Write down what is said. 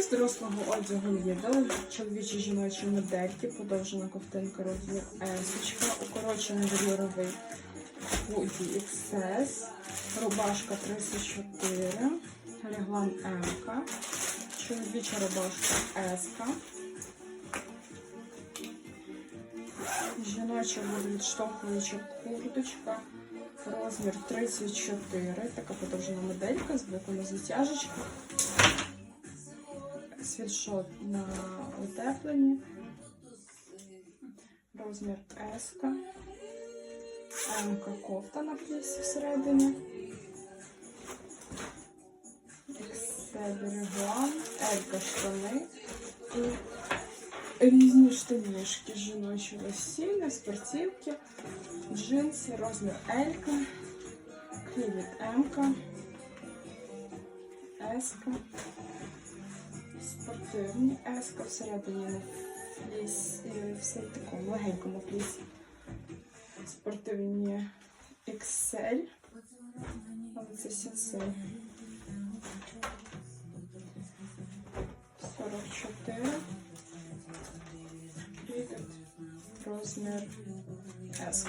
Із дорослого одягу є чоловічі жіночі модельки, подовжена ковтинка розмір S, укорочений вельюровий худі XS, рубашка 34, реглан М, чоловіча рубашка S, жіноча відштовхуюча курточка, розмір 34, така подовжена моделька з боками затяжечка світшот на утепленні, розмір S, М кофта на плісі всередині, реглан, L штани. І різні штанішки жіночі весільні, спортивки, джинси, розмір L, клівіт М, S, спортивні еска всередині е, все в такому легенькому флісі. Спортивні XL, але це сенсей. 44. І розмір S.